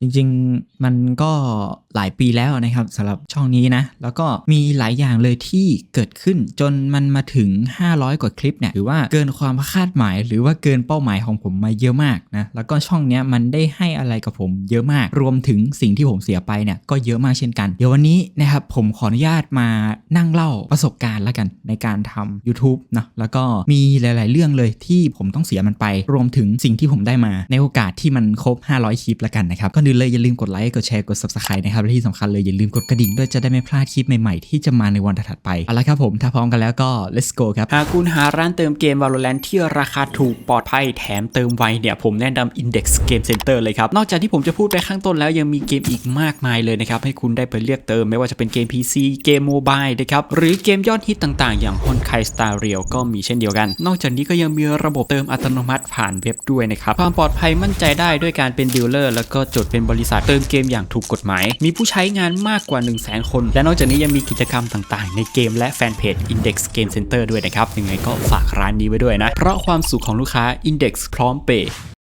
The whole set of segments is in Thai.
จริงๆ มันก็หลายปีแล้วนะครับสำหรับช่องนี้นะ แล้วก็มีหลายอย่างเลยที่เกิดขึ้นจนมันมาถึง 500 กว่าคลิปเนี่ยหรือว่าเกินความคาดหมาย หรือว่าเกินเป้าหมายของผมมาเยอะมากนะแล้วก็ช่องเนี้ยมันได้ให้อะไรกับผมเยอะมาก รวมถึงสิ่งที่ผมเสียไปเนี่ยก็เยอะมากเช่นกัน เดี๋ยววันนี้นะครับผมขออนุญาตมานั่งเล่าประสบการณ์แล้วกันในการทำ YouTube นะแล้วก็มีหลาย ๆ เรื่องเลยที่ผมต้องเสียมันไป รวมถึงสิ่งที่ผมได้มาในโอกาสที่มันครบ 500 คลิปแล้วกันนะครับก็นึเลยอย่าลืมกดไลค์กดแชร์กด subscribe นะครับและที่สำคัญเลยอย่าลืมกดกระดิ่งด้วยจะได้ไม่พลาดคลิปใหม่ๆที่จะมาในวันถัดไปเอาละครับผมถ้าพร้อมกันแล้วก็ let's go ครับหากคุณหาร้านเติมเกม Valorant ที่ราคาถูกปลอดภัยแถมเติมไวเนี่ยผมแนะนำ Index Game Center เลยครับนอกจากที่ผมจะพูดไปข้างต้นแล้วยังมีเกมอีกมากมายเลยนะครับให้คุณได้ไปเลือกเติมไม่ว่าจะเป็นเกม PC เกมโมบายนะครับหรือเกมยอดฮิตต่างๆ อย่าง Honkai Star Rail ก็มีเช่นเดียวกัน นอกจากนี้ก็ยังมีระบบเติมอัตโนมัติผ่านเว็บด้วยนะครับความปลอดภัยมั่นใจได้ด้วยการเป็นดีลเลอร์แล้วก็จดเป็นบริษัทเติมเกมอย่างถูกกฎหมาย มีผู้ใช้งานมากกว่า 1 0 0 0 0แคน และนอกจากนี้ยังมีกิจกรรมต่างๆ ในเกมและแฟนเพจ Index Game Center ด้วยนะครับ ยังไงก็ฝากร้านนี้ไว้ด้วยนะ เพราะความสุขของลูกค้า Index พร้อมเปย์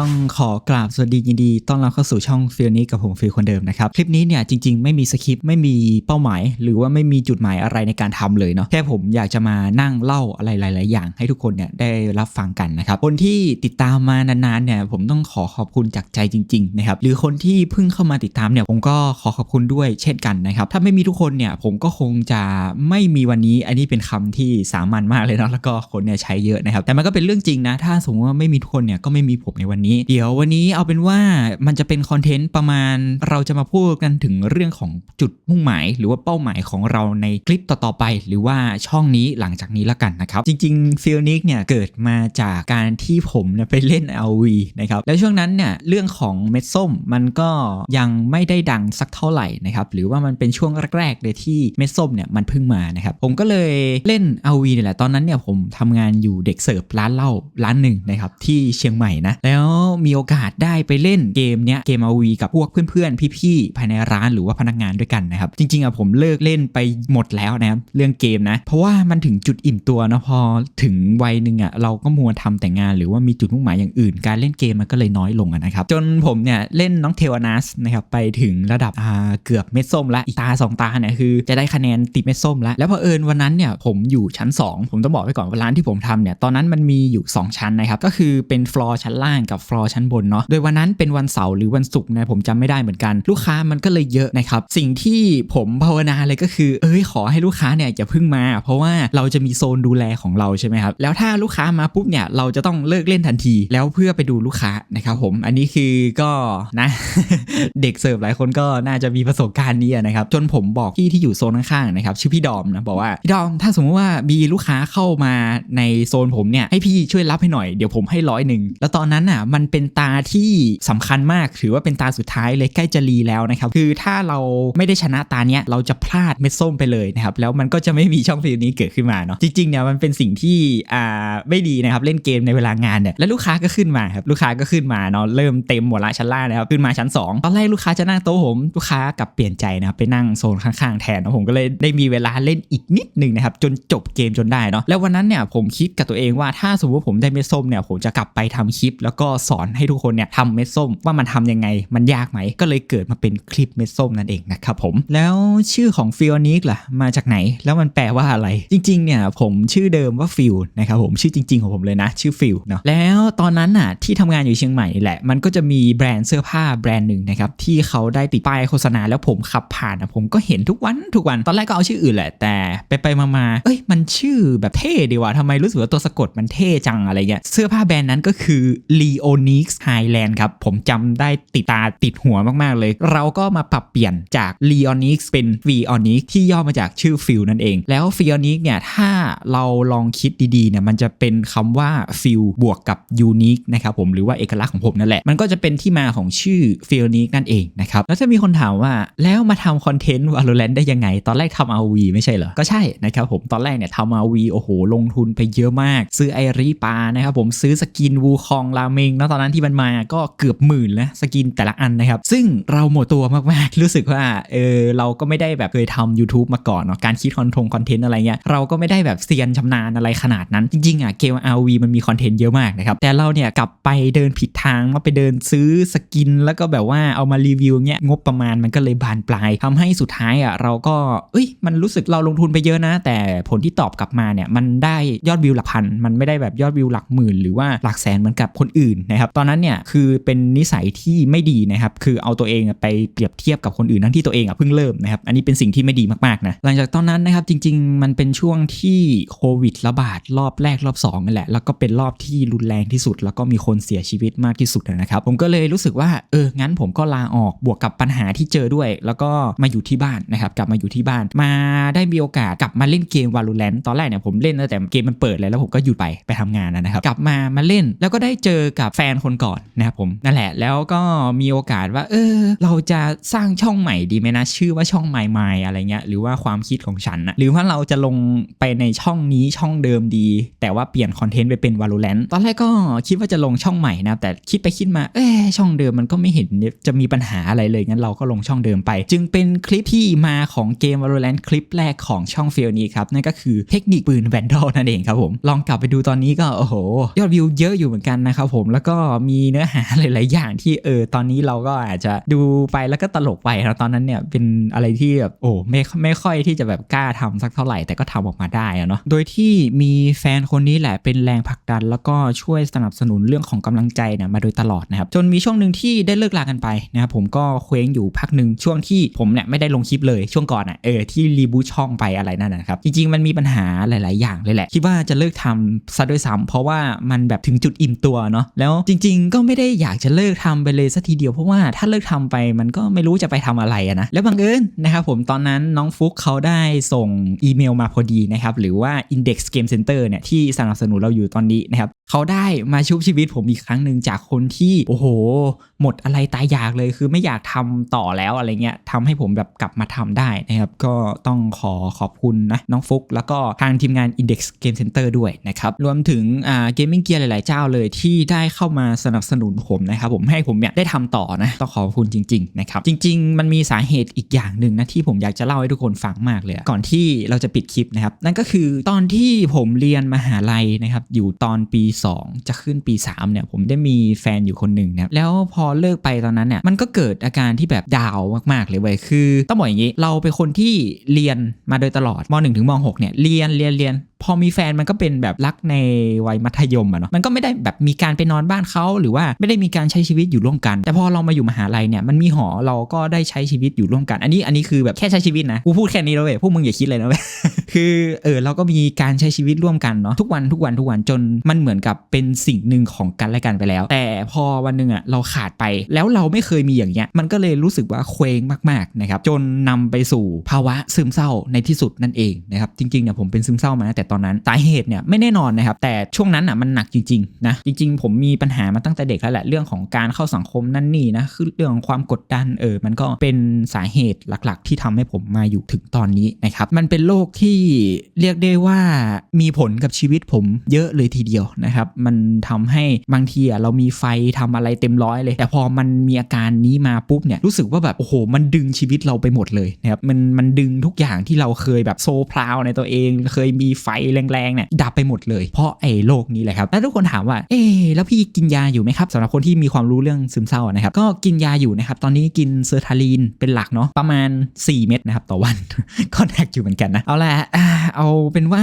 ต้องขอกราบสวัสดียินดีต้อนรับเข้าสู่ช่องฟิลนี้กับผมฟิลคนเดิมนะครับ คลิปนี้เนี่ยจริงๆ ไม่มีสคริปต์ไม่มีเป้าหมาย หรือว่าไม่มีจุดหมายอะไรในการทำเลยเนาะแค่ผมอยากจะมานั่งเล่าอะไรหลาย ๆ อย่างให้ทุกคนเนี่ยได้รับฟังกันนะครับคนที่ติดตามมานานๆเนี่ยผมต้องขอขอบคุณจากใจจริง ๆ นะครับหรือคนที่เพิ่งเข้ามาติดตามเนี่ยผมก็ขอขอบคุณด้วยเช่นกันนะครับถ้าไม่มีทุกคนเนี่ยผมก็คงจะไม่มีวันนี้อันนี้เป็นคำที่สามัญมากเลยเนาะแล้วก็คนเนี่ยใช้เยอะนะครับแต่มันก็เป็นเรื่องจริงนะถ้าสมมติว่าไม่มีทุกคนเนี่ยก็ไม่มีผมในวันนี้ เดี๋ยววันนี้เอาเป็นว่ามันจะเป็นคอนเทนต์ประมาณ เราจะมาพูดกันถึงเรื่องของจุดมุ่งหมาย หรือว่าเป้าหมายของเราในคลิปต่อๆไป หรือว่าช่องนี้หลังจากนี้ละกันนะครับ จริงๆฟิลนิกเนี่ยเกิดมาจากการที่ผมเนี่ยไปเล่น LV นะครับแล้วช่วงนั้นเนี่ยเรื่องของเม็ดส้มมันก็ยังไม่ได้ดังสักเท่าไหร่นะครับหรือว่ามันเป็นช่วงแรกๆเลยที่เม็ดส้มเนี่ยมันเพิ่งมานะครับผมก็เลยเล่น LV นี่แหละตอนนั้นเนี่ยผมทำงานอยู่เด็กเสิร์ฟร้านเหล้าร้านหนึ่งนะครับที่เชียงใหม่นะแล้ว oh มีโอกาสได้ไปเล่นเกมเนี้ยเกม RV กับพวกเพื่อนๆ พี่ๆ ภายในร้านหรือว่าพนักงานด้วยกันนะครับ จริงๆอะผมเลิกเล่นไปหมดแล้วนะครับเรื่องเกมนะ เพราะว่ามันถึงจุดอิ่มตัวนะพอถึงวัยหนึ่งอะเราก็มัวทำแต่งาน หรือว่ามีจุดมุ่งหมายอย่างอื่น การเล่นเกมมันก็เลยน้อยลงนะครับ จนผมเนี่ยเล่นน้องเทวานัสนะครับไปถึงระดับอ่าเกือบเม็ดส้มละอีกตาสองตาเนี่ยคือจะได้คะแนนติดเม็ดส้มแล้วแล้วพอเอิญวันนั้นเนี่ยผมอยู่ชั้น 2 ผมต้องบอกไว้ก่อนว่าร้านที่ผมทำเนี่ยตอนนั้นมันมีอยู่ 2 ชั้นนะครับก็คือเป็นฟลอร์ชั้นล่างกับฟลอร์ชั้นบนเนาะโดยวันนั้นเป็นวันเสาร์หรือวันศุกร์นะผมจำไม่ได้เหมือนกัน ลูกค้ามันก็เลยเยอะนะครับสิ่งที่ผมภาวนาเลยก็คือ เอ้ยขอให้ลูกค้าเนี่ยอย่าพิ่งมา เพราะว่าเราจะมีโซนดูแลของเราใช่ไหมครับแล้วถ้าลูกค้ามาปุ๊บเนี่ยเราจะต้องเลิกเล่นทันที แล้วเพื่อไปดูลูกค้านะครับผมอันนี้คือก็นะเด็กเสิร์ฟหลายคนก็น่าจะมีประสบการณ์นี้นะครับจนผมบอกพี่ที่อยู่โซนข้างๆนะครับชื่อพี่ดอมนะบอกว่าพี่ดอมถ้าสมมติว่ามีลูกค้าเข้ามาในโซนผมเนี่ยให้พี่ช่วยรับให้หน่อยเดี๋ยวผมให้ร้อยหนึ่งแล้วตอนนั้นอะมันเป็นตาที่สำคัญมาก ถือว่าเป็นตาสุดท้ายเลยใกล้จะรีแล้วนะครับ คือถ้าเราไม่ได้ชนะตาเนี้ยเราจะพลาดเม็ดส้มไปเลยนะครับ แล้วมันก็จะไม่มีช่องฟิลนี้เกิดขึ้นมาเนาะ จริงๆเนี่ยมันเป็นสิ่งที่อ่าไม่ดีนะครับ เล่นเกมในเวลางานเนี่ย แล้วลูกค้าก็ขึ้นมาครับ ลูกค้าก็ขึ้นมาเนาะ เริ่มเต็มหมดละชั้นล่างนะครับ ขึ้นมาชั้น 2 ตอนแรกลูกค้าจะนั่งโต๊ะผม ลูกค้ากลับเปลี่ยนใจนะครับไปนั่งโซนข้างๆแทนนะผมก็เลยได้มีเวลาเล่นอีกนิดหนึ่งนะครับจนจบเกมจนได้เนาะ แล้ววันนั้นเนี่ยผมคิดกับตัวเองว่าถ้าสมมติว่าผมได้เม็ดส้มเนี่ยผมจะกลับไปทำคลิป แล้วก็สอนให้ทุกคนเนี่ยทำเม็ดส้มว่ามันทำยังไง มันยากไหม ก็เลยเกิดมาเป็นคลิปเม็ดส้มนั่นเองนะครับผมแล้วชื่อของฟิลนิกล่ะมาจากไหน แล้วมันแปลว่าอะไร จริงๆเนี่ยผมชื่อเดิมว่าฟิลนะครับผมชื่อจริง ๆของผมเลยนะ ชื่อฟิลเนาะแล้วตอนนั้นน่ะที่ทำงานอยู่เชียงใหม่แหละ มันก็จะมีแบรนด์เสื้อผ้าแบรนด์หนึ่งนะครับที่เขาได้ติดป้ายโฆษณาแล้วผมขับผ่านอะผมก็เห็นทุกวันทุกวันตอนแรกก็เอาชื่ออื่นแหละแต่ไปไปๆมาๆเอ้ยมันชื่อแบบเท่ดีว่ะทำไมรู้สึกว่าตัวสะกดมันเท่จังอะไรเงี้ยเสื้อผ้าแบรนด์นั้นก็คือ Leonix Highland ครับ ผมจำได้ติดตาติดหัวมาก ๆ เลย เราก็มาปรับเปลี่ยนจาก Leonix เป็น Feonix ที่ย่อมาจากชื่อฟิลนั่นเอง แล้ว Feonix เนี่ย ถ้าเราลองคิดดีๆเนี่ยมันจะเป็นคำว่าฟิลบวกกับ Unique นะครับผมหรือว่าเอกลักษณ์ของผมนั่นแหละ มันก็จะเป็นที่มาของชื่อ Feonix นั่นเองนะครับแล้วจะมีคนถามว่าแล้วมาทำคอนเทนต์ Valorant ได้ยังไง ตอนแรกทำ RV ไม่ใช่เหรอ ก็ใช่นะครับผมตอนแรกเนี่ยทำ RV โอ้โหลงทุนไปเยอะมาก ซื้อไอรีปานะครับผมซื้อสกินวูคองราเมงนะตอนอนนั้นที่มันมาก็เกือบหมื่นแล้วสกินแต่ละอันนะครับ ซึ่งเราหมดตัวมากๆ รู้สึกว่าเออเราก็ไม่ได้แบบเคยทำ YouTube มาก่อนเนาะการคิดคอนทงคอนเทนต์อะไรเงี้ยเราก็ไม่ได้แบบเซียนชำนาญอะไรขนาดนั้น จริงๆอะเกม RV มันมีคอนเทนต์เยอะมากนะครับแต่เราเนี่ยกลับไปเดินผิดทางมาไปเดินซื้อสกิน แล้วก็แบบว่าเอามารีวิวเงี้ยงบประมาณมันก็เลยบานปลายทำให้สุดท้ายอะเราก็เอ้ยมันรู้สึกเราลงทุนไปเยอะนะ แต่ผลที่ตอบกลับมาเนี่ยมันได้ยอดวิวหลักพันมันไม่ได้แบบยอดวิวหลักหมื่นหรือว่าหลักแสนเหมือนกับคนอื่นนะครับตอนนั้นเนี่ยคือเป็นนิสัยที่ไม่ดีนะครับคือเอาตัวเองไปเปรียบเทียบกับคนอื่นทั้งที่ตัวเองอะเพิ่งเริ่มนะครับอันนี้เป็นสิ่งที่ไม่ดีมากๆนะหลังจากตอนนั้นนะครับจริง ๆ มันเป็นช่วงที่โควิดระบาดรอบแรกรอบ2นั่นแหละแล้วก็เป็นรอบที่รุนแรงที่สุด แล้วก็มีคนเสียชีวิตมากที่สุดนะครับผมก็เลยรู้สึกว่าเอองั้นผมก็ลาออกบวกกับปัญหาที่เจอด้วย แล้วก็มาอยู่ที่บ้านนะครับกลับมาอยู่ที่บ้าน มาได้มีโอกาสกลับมาเล่นเกม Valorant ตอนแรกเนี่ยผมเล่นแต่เกมมันเปิดเลยแล้วผมก็หยุดไปไปทำงานนะครับกลับมามาเล่นแล้วก็ได้เจอกับแฟนคนก่อนนะครับผมนั่นแหละแล้วก็มีโอกาสว่า เออ เราจะสร้างช่องใหม่ดีไหมนะ ชื่อว่าช่องใหม่ๆอะไรเงี้ยหรือว่าความคิดของฉันนะหรือว่าเราจะลงไปในช่องนี้ช่องเดิมดี แต่ว่าเปลี่ยนคอนเทนต์ไปเป็น Valorant ตอนแรกก็คิดว่าจะลงช่องใหม่นะแต่คิดไปคิดมาเออช่องเดิมมันก็ไม่เห็นจะมีปัญหาอะไรเลยงั้นเราก็ลงช่องเดิมไป จึงเป็นคลิปที่มาของเกม Valorant คลิปแรกของช่องเฟลนี้ครับนั่นก็คือเทคนิคปืนแวนดอลนั่นเองครับผมลองกลับไปดูตอนนี้ก็โอ้โหยอดวิวเยอะอยู่เหมือนกันนะครับผมแล้วก็มีเนื้อหาหลายๆอย่างที่เออตอนนี้เราก็อาจจะดูไปแล้วก็ตลกไปแล้วตอนนั้นเนี่ยเป็นอะไรที่แบบโอ้ไม่ไม่ค่อยที่จะแบบกล้าทำสักเท่าไหร่แต่ก็ทำออกมาได้อะเนาะโดยที่มีแฟนคนนี้แหละเป็นแรงผลักดัน แล้วก็ช่วยสนับสนุนเรื่องของกำลังใจเนี่ยมาโดยตลอดนะครับจนมีช่วงหนึ่งที่ได้เลิกลากันไปนะครับผมก็เคว้งอยู่พักหนึ่งช่วงที่ผมเนี่ยไม่ได้ลงคลิปเลยช่วงก่อนอะเออที่รีบูช่องไปอะไรนั่นนะครับจริงๆมันมีปัญหาหลาย ๆ อย่างเลยแหละคิดว่าจะเลิกทำซะด้วยซ้ำเพราะว่ามันแบบถึงจุดอิ่มตัวเนาะแล้วจริง ๆ ก็ไม่ได้อยากจะเลิกทำไปเลยสัทีเดียวเพราะว่าถ้าเลิกทำไปมันก็ไม่รู้จะไปทำอะไรนะแล้วบังเอิญนะครับผมตอนนั้นน้องฟุกเขาได้ส่งอีเมลมาพอดีนะครับหรือว่า Index Game Center เนี่ยที่สนับสนุนเราอยู่ตอนนี้นะครับเขาได้มาชุบชีวิตผมอีกครั้งหนึ่งจากคนที่โอ้โห หมดอะไรตายอยากเลยคือไม่อยากทำต่อแล้วอะไรเงี้ยทำให้ผมแบบกลับมาทำได้นะครับก็ต้องขอขอบคุณนะน้องฟุก แล้วก็ทางทีมงาน Index Game Center ด้วยนะครับรวมถึงอ่าเกมมิ่งเกียร์หลาย ๆ เจ้าเลยที่ได้เข้ามาสนับสนุนผมนะครับผมให้ผมเนี่ยได้ทำต่อนะต้องขอบคุณจริงๆนะครับจริง ๆ มันมีสาเหตุอีกอย่างหนึ่งนะที่ผมอยากจะเล่าให้ทุกคนฟังมากเลยก่อนที่เราจะปิดคลิปนะครับนั่นก็คือตอนที่ผมเรียนมหาลัยนะครับอยู่ตอนปี 2 จะขึ้นปี 3เนี่ยผมได้มีแฟนอยู่คนหนึ่งนะแล้วพอเลิกไปตอนนั้นเนี่ยมันก็เกิดอาการที่แบบดาวมากๆเลยเว้ยคือต้องบอกอย่างนี้เราเป็นคนที่เรียนมาโดยตลอดม .1 ถึงม .6 เนี่ยเรียนเรียนเรียนพอมีแฟนมันก็เป็นแบบรักในวัยมัธยมอะเนาะมันก็ไม่ได้แบบมีการไปนอนบ้านเขาหรือว่าไม่ได้มีการใช้ชีวิตอยู่ร่วมกัน แต่พอเรามาอยู่มหาลัยเนี่ยมันมีหอเราก็ได้ใช้ชีวิตอยู่ร่วมกัน อันนี้อันนี้คือแบบแค่ใช้ชีวิตนะกูพูดแค่นี้แล้วเว้ยพวกมึงอย่าคิดเลยนะเว้ยคือเออเราก็มีการใช้ชีวิตร่วมกันเนาะทุกวันทุกวันทุกวันจนมันเหมือนกับเป็นสิ่งหนึ่งของกันและกันไปแล้ว แต่พอวันหนึ่งอะเราขาดไปแล้วเราไม่เคยมีอย่างเงี้ยมันก็เลยรู้สึกว่าเคว้งมากๆนะครับจนนำไปสู่ภาวะซึมเศร้าในที่สุดนั่นเองนะครับจริงๆเนี่ยผมเป็นซึมเศร้ามาแต่ตอนนั้นสาเหตุเนี่ยไม่แน่นอนนะครับแต่ช่วงนั้นอะมันหนักจริงๆนะจริง ๆ ผมมีปัญหามาตั้งแต่เด็กแล้วแหละเรื่องของการเข้าสังคมนั่นนี่นะคือเรื่องของความกดดันเออมันก็เป็นสาเหตุหลัก ๆ ที่ทำให้ผมมาอยู่ถึงตอนนี้นะครับมันเป็นโรคที่เรียกได้ว่ามีผลกับชีวิตผมเยอะเลยทีเดียวนะครับมันทำให้บางทีอะเรามีไฟทำอะไรเต็มร้อยเลย แต่พอมันมีอาการนี้มาปุ๊บเนี่ยรู้สึกว่าแบบโอ้โห มันดึงชีวิตเราไปหมดเลยนะครับมันมันดึงทุกอย่างที่เราเคยแบบโซพราวในตัวเอง เคยมีไฟแรงๆเนี่ยดับไปหมดเลย เพราะไอ้โรคนี้แหละครับแล้วทุกคนถามว่า เอ๊แล้วพี่กินยาอยู่ไหมครับสำหรับคนที่มีความรู้เรื่องซึมเศร้านะครับก็กินยาอยู่นะครับตอนนี้กินเซอร์ทาลีนเป็นหลักเนาะประมาณ 4 เม็ดนะครับต่อวัน ก็แทกอยู่เหมือนกันนะเอาละอ่าเอาเป็นว่า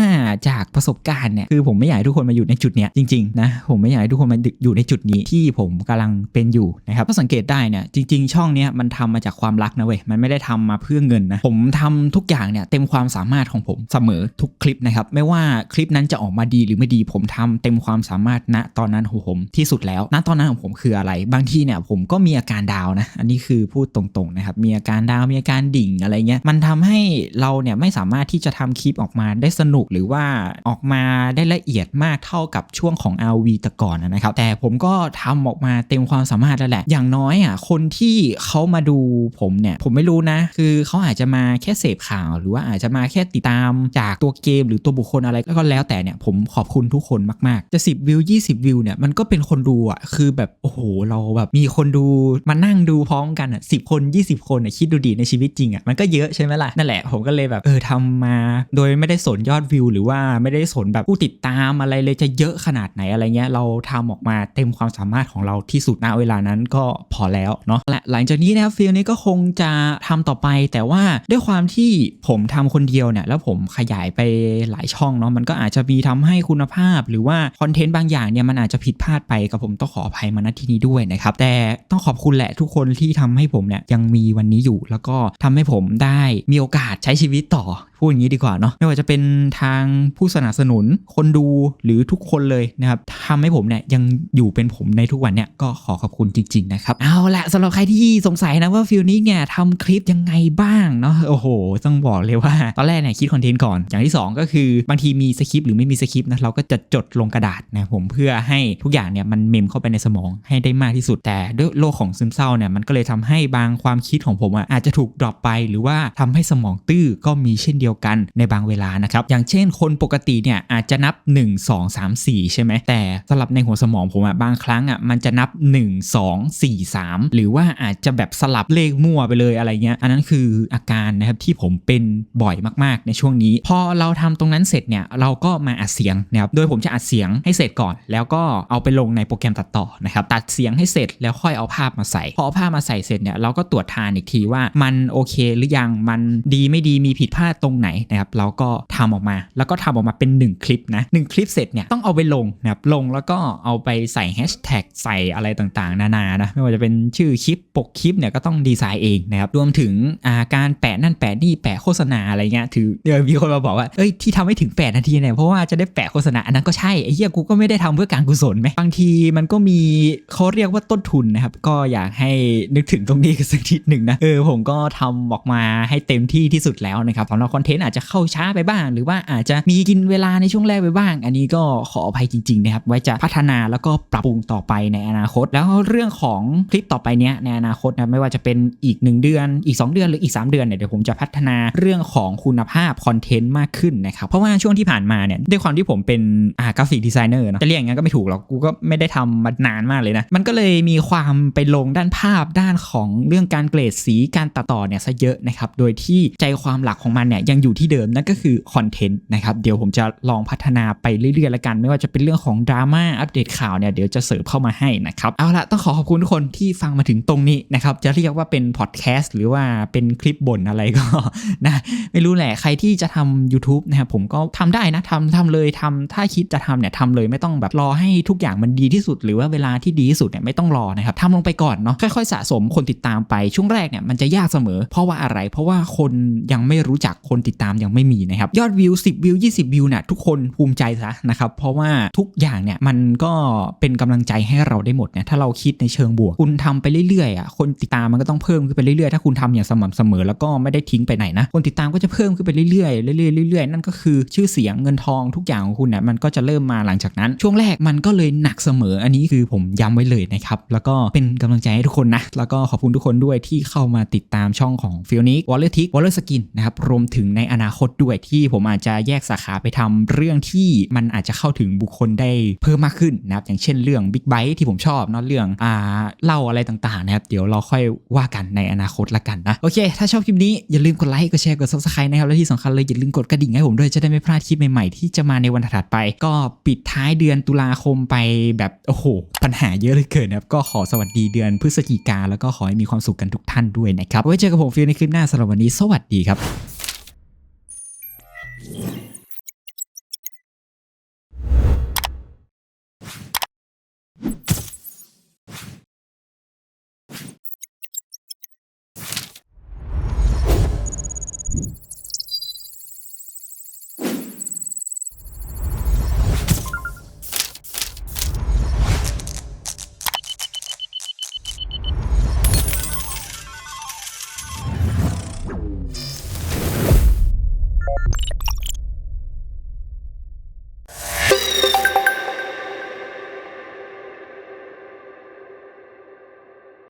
จากประสบการณ์เนี่ยคือผมไม่อยากให้ทุกคนมาอยู่ในจุดเนี้ยจริงๆนะผมไม่อยากให้ทุกคนมาอยู่ในจุดนี้ที่ผมกำลังเป็นอยู่นะครับก็สังเกตได้เนี่ยจริง ๆ ช่องเนี้ยมันทำมาจากความรักนะเว้ยมันไม่ได้ทำมาเพื่อเงินนะผมทำทุกอย่างเนี่ยเต็มความสามารถของผมเสมอทุกคลิปนะครับไม่ว่าคลิปนั้นจะออกมาดีหรือไม่ดีผมทำเต็มความสามารถณตอนนั้นของผมที่สุดแล้ว ณตอนนั้นของผมคืออะไร บางทีเนี่ยผมก็มีอาการดาวนะ อันนี้คือพูดตรงๆนะครับ มีอาการดาวมีอาการดิ่งอะไรเงี้ย มันทำให้เราเนี่ยไม่สามารถที่จะทำำคลิปออกมาได้สนุกหรือว่าออกมาได้ละเอียดมากเท่ากับช่วงของ RV แต่ก่อนนะครับ แต่ผมก็ทำออกมาเต็มความสามารถแล้วแหละ อย่างน้อยอะคนที่เขามาดูผมเนี่ยผมไม่รู้นะ คือเขาอาจจะมาแค่เสพข่าว หรือว่าอาจจะมาแค่ติดตามจากตัวเกมหรือตัวบุคคลอะไรก็แล้วแต่เนี่ยผมขอบคุณทุกคนมากๆ จะ 10 วิว 20 วิวเนี่ยมันก็เป็นคนดูอะคือแบบโอ้โหเราแบบมีคนดูมานั่งดูพร้อมกันอะสิคน 20 คนอะคิดดูดีในชีวิตจริงอะมันก็เยอะใช่ไหมล่ะนั่นแหละผมก็เลยแบบเออทำมา โดยไม่ได้สนยอดวิว หรือว่าไม่ได้สนแบบผู้ติดตามอะไรเลยจะเยอะขนาดไหนอะไรเงี้ยเราทำออกมาเต็มความสามารถของเราที่สุดณเวลานั้นก็พอแล้วเนาะและหลังจากนี้นะครับฟิลนี้ก็คงจะทำต่อไป แต่ว่าด้วยความที่ผมทำคนเดียวเนี่ยแล้วผมขยายไปหลายช่องเนาะมันก็อาจจะมีทำให้คุณภาพ หรือว่าคอนเทนต์บางอย่างเนี่ยมันอาจจะผิดพลาดไปกับผมต้องขออภัยมาณที่นี้ด้วยนะครับแต่ต้องขอบคุณแหละทุกคนที่ทำให้ผมเนี่ยยังมีวันนี้อยู่ แล้วก็ทำให้ผมได้มีโอกาสใช้ชีวิตต่อ พูดอย่างนี้ดีกว่าเนาะไม่ว่าจะเป็นทางผู้สนับสนุนคนดูหรือทุกคนเลยนะครับทำให้ผมเนี่ยยังอยู่เป็นผมในทุกวันเนี่ยก็ขอขอบคุณจริง ๆ นะครับเอาละสำหรับใครที่สงสัยนะว่าฟิลนี้เนี่ยทำคลิปยังไงบ้างเนาะโอ้โห ต้องบอกเลยว่า ตอนแรกเนี่ยคิดคอนเทนต์ก่อน อย่างที่ 2 ก็คือบางทีมีสคริปต์หรือไม่มีสคริปต์นะเราก็จะจดลงกระดาษนะผมเพื่อให้ทุกอย่างเนี่ยมันเมมเข้าไปในสมองให้ได้มากที่สุดแต่ด้วยโลกของซึมเศร้าเนี่ยมันก็เลยทำให้บางความคิดของผมอะอาจจะถูกดรอปไป หรือว่าทำให้สมองตื้อก็มีเช่นเดียวกันในบางเวลานะครับอย่างเช่นคนปกติเนี่ยอาจจะนับ 1 2 3 4 ใช่ไหมแต่สำหรับในหัวสมองผมอะบางครั้งอะมันจะนับ 1 2 4 3 หรือว่าอาจจะแบบสลับเลขมั่วไปเลยอะไรเงี้ยอันนั้นคืออาการนะครับที่ผมเป็นบ่อยมากๆ ในช่วงนี้ พอเราทำตรงนั้นเสร็จเนี่ยเราก็มาอัดเสียงนะครับโดยผมจะอัดเสียงให้เสร็จก่อน แล้วก็เอาไปลงในโปรแกรมตัดต่อนะครับตัดเสียงให้เสร็จแล้วค่อยเอาภาพมาใส่ พอเอาภาพมาใส่เสร็จเนี่ยเราก็ตรวจทานอีกทีว่ามันโอเคหรือยังมันดีไม่ดีมีผิดพลาดตรงไหนนะครับเราก็ทำออกมา แล้วก็ทำออกมาเป็น 1 คลิปนะหนึ่งคลิปเสร็จเนี่ยต้องเอาไปลงนะครับลงแล้วก็เอาไปใส่แฮชแท็กใส่อะไรต่างๆ นานานะไม่ว่าจะเป็นชื่อคลิปปกคลิปเนี่ยก็ต้องดีไซน์เองนะครับรวมถึงาการแปะนั่นแปะนี่แปะโฆษณาอะไรเงี้ยถือเดี๋ยวมีคนมาบอกว่าเอ้ยที่ทำให้ถึง8นาทีเนี่ยเพราะว่าจะได้แปะโฆษณาอันนั้นก็ใช่ไอ้เหี้ยกูก็ไม่ได้ทำเพื่อการกุศลไหมบางทีมันก็มีเขาเรียกว่าต้นทุนนะครับก็อยากให้นึกถึงตรงนี้กันสักนิดหนึ่งนะเออผมก็ทำออกมาให้เต็มที่ที่สุดแล้วนะครับสำหรับคอนเทนต์อาจจะเข้าช้าไปบ้าง หรือว่าอาจจะมีกินเวลาในช่วงแรกไปบ้าง อันนี้ก็ขออภัยจริงๆนะครับไว้จะพัฒนาแล้วก็ปรับปรุงต่อไปในอนาคต แล้วเรื่องของคลิปต่อไปเนี้ยในอนาคตนะไม่ว่าจะเป็นอีก 1 เดือน อีก 2 เดือนหรืออีก 3 เดือนเนี่ยเดี๋ยวผมจะพัฒนาเรื่องของคุณภาพคอนเทนต์มากขึ้นนะครับเพราะว่าช่วงที่ผ่านมาเนี่ยด้วยความที่ผมเป็นอ่ากราฟิกดีไซเนอร์เนอะจะเรียกอย่างนั้นก็ไม่ถูกหรอกกูก็ไม่ได้ทำมานานมากเลยนะมันก็เลยมีความไปลงด้านภาพด้านของเรื่องการเกรดสีการตัดต่อเนี่ยซะเยอะนะครับโดยที่ใจความหลักของมันเนี่ยยงอยู่ที่เดิมนั่นก็คือคอนเทนต์นะครับเดี๋ยวผมจะลองพัฒนาไปเรื่อยๆแล้วกัน ไม่ว่าจะเป็นเรื่องของดราม่าอัปเดตข่าวเนี่ยเดี๋ยวจะเสิร์ฟเข้ามาให้นะครับเอาละต้องขอขอบคุณทุกคนที่ฟังมาถึงตรงนี้นะครับจะเรียกว่าเป็นพอดแคสต์หรือว่าเป็นคลิปบ่นอะไรก็นะไม่รู้แหละใครที่จะทำ YouTube นะครับผมก็ทำได้นะทำทำเลยทำถ้าคิดจะทำเนี่ยทำเลยไม่ต้องแบบรอให้ทุกอย่างมันดีที่สุด หรือว่าเวลาที่ดีที่สุดเนี่ยไม่ต้องรอนะครับทำลงไปก่อนเนาะค่อยๆ สะสมคนติดตามไปช่วงแรกเนี่ยมันจะยากเสมอ เพราะว่าอะไร เพราะว่าคนยังไม่รู้จักคนติดตามยังไม่มีนะครับ ยอดวิว 10 วิว 20 วิวเนี่ยทุกคนภูมิใจซะนะครับ เพราะว่าทุกอย่างเนี่ยมันก็เป็นกำลังใจให้เราได้หมดเนี่ยถ้าเราคิดในเชิงบวก คุณทำไปเรื่อยๆอะคนติดตามมันก็ต้องเพิ่มขึ้นไปเรื่อยๆ ถ้าคุณทำอย่างสม่ำเสมอแล้วก็ไม่ได้ทิ้งไปไหนนะคนติดตามก็จะเพิ่มขึ้นไปเรื่อยๆเรื่อยๆเรื่อยๆนั่นก็คือชื่อเสียงเงินทองทุกอย่างของคุณเนี่ยมันก็จะเริ่มมาหลังจากนั้น ช่วงแรกมันก็เลยหนักเสมออันนี้คือผมย้ำไว้เลยนะครับแล้วก็เป็นกำลังใจให้ทุกคนนะแล้วก็ขอบคุณทุกคนด้วยที่เข้ามาติดตามช่องของฟิลนิกวอลเลอร์ทิกวอลเลอร์สกินนะครับรวมถึงในอนาคตด้วยที่ผมอาจจะแยกสาขาไปทำเรื่องที่มันอาจจะเข้าถึงบุคคลได้เพิ่มมากขึ้นนะครับอย่างเช่นเรื่องบิ๊กไบที่ผมชอบเนาะเรื่องอ่าเล่าอะไรต่างๆนะครับเดี๋ยวเราค่อยว่ากันในอนาคตละกันนะโอเค ถ้าชอบคลิปนี้อย่าลืมกดไลค์กดแชร์กด subscribe นะครับและที่สำคัญเลยอย่าลืมกดกระดิ่งให้ผมด้วยจะได้ไม่พลาดคลิปใหม่ๆที่จะมาในวันถัดไป ก็ปิดท้ายเดือนตุลาคมไปแบบโอ้โหปัญหาเยอะเลยเกินนะครับก็ขอสวัสดีเดือนพฤศจิกาแล้วก็ขอให้มีความสุขกันทุกท่านด้วยนะครับไว้เจอกับผมฟิลในคลิปหน้าสำหรับวันนี้ สวัสดีครับ Yeah.